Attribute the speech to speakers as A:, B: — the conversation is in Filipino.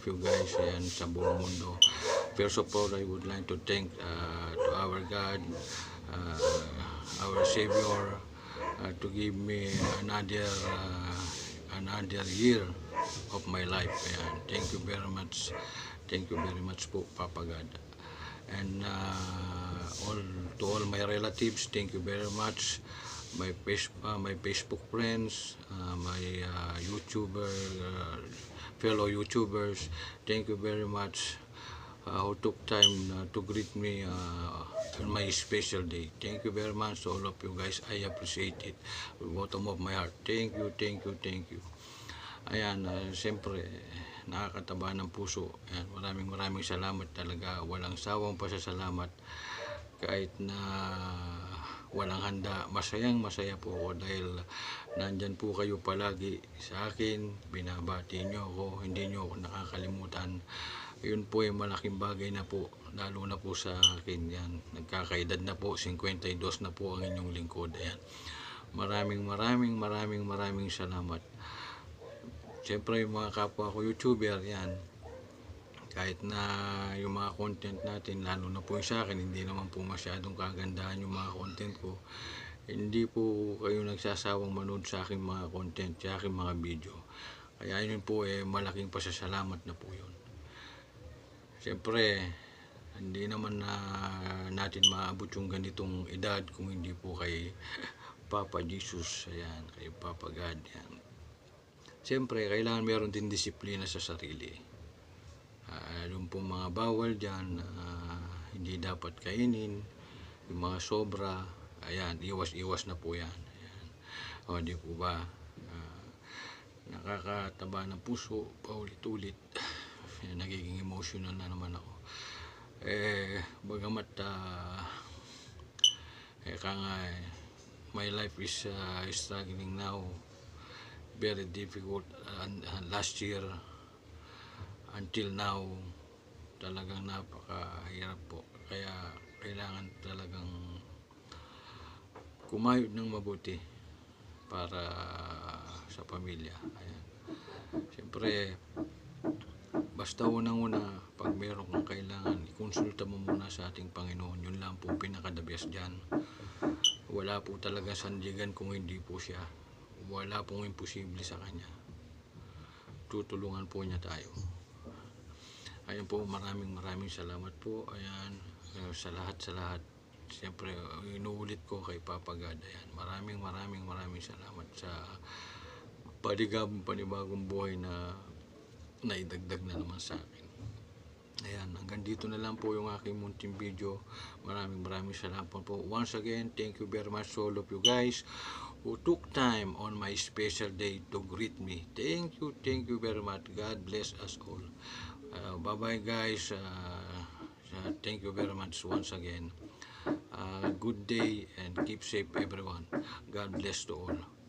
A: of you guys ayan, sa buong mundo. First of all, I would like to thank uh, to our God, uh, our Savior, uh, to give me another uh, another year of my life. Ayan. Thank you very much. Thank you very much po, Papa God. And uh, all to all my relatives, thank you very much. My face, uh, my Facebook friends, uh, my uh, YouTuber, uh, fellow YouTubers, thank you very much uh, who took time uh, to greet me uh, on my special day. Thank you very much to all of you guys. I appreciate it. Bottom of my heart. Thank you, thank you, thank you. Ayan, uh, siyempre, nakakataba ng puso. Ayan, maraming maraming salamat talaga. Walang sawang pasasalamat. Kahit na walang handa, masayang masaya po ako dahil nandyan po kayo palagi sa akin. Binabati nyo ako, hindi nyo ako nakakalimutan. Yun po ay malaking bagay na po, lalo na po sa akin yan. Nagkakaedad na po, 52 na po ang inyong lingkod. Ayan. Maraming maraming maraming maraming salamat. Siyempre yung mga kapwa ko YouTuber, yan. Kahit na yung mga content natin, lalo na po yung sa akin, hindi naman po masyadong kagandahan yung mga content ko. Hindi po kayo nagsasawang manood sa aking mga content, sa aking mga video. Kaya yun po eh, malaking pasasalamat na po yun. Siyempre, hindi naman na natin maabot yung ganitong edad kung hindi po kay Papa Jesus, ayan, kay Papa God, yan. Siyempre, kailangan meron din disiplina sa sarili. Yung pong mga bawal dyan, ah, hindi dapat kainin, yung mga sobra, ayan, iwas-iwas na po yan. Ayan. O, di po ba? Ah, nakakataba ng puso, paulit-ulit. Nagiging emotional na naman ako. Eh, bagamat, ah, eka nga, eh, my life is ah, struggling now very difficult and last year until now talagang napakahirap po. Kaya kailangan talagang kumayod ng mabuti para sa pamilya. Ayan. Siyempre basta unang-una pag meron kang kailangan ikonsulta mo muna sa ating Panginoon. Yun lang po pinakadabes dyan. Wala po talaga sandigan kung hindi po siya. Wala pong imposible sa kanya. Tutulungan po niya tayo. Ayan po, maraming maraming salamat po. Ayan, eh, sa lahat sa lahat. Siyempre, inuulit ko kay Papa God. Ayan, maraming maraming maraming salamat sa paligabong panibagong buhay na naidagdag na naman sa akin. Ayan, hanggang dito na lang po yung aking munting video. Maraming maraming salamat po. Once again, thank you very much to all of you guys who took time on my special day to greet me. Thank you, thank you very much. God bless us all. Uh, bye-bye guys. Uh, uh, thank you very much once again. Uh, good day and keep safe everyone. God bless to all.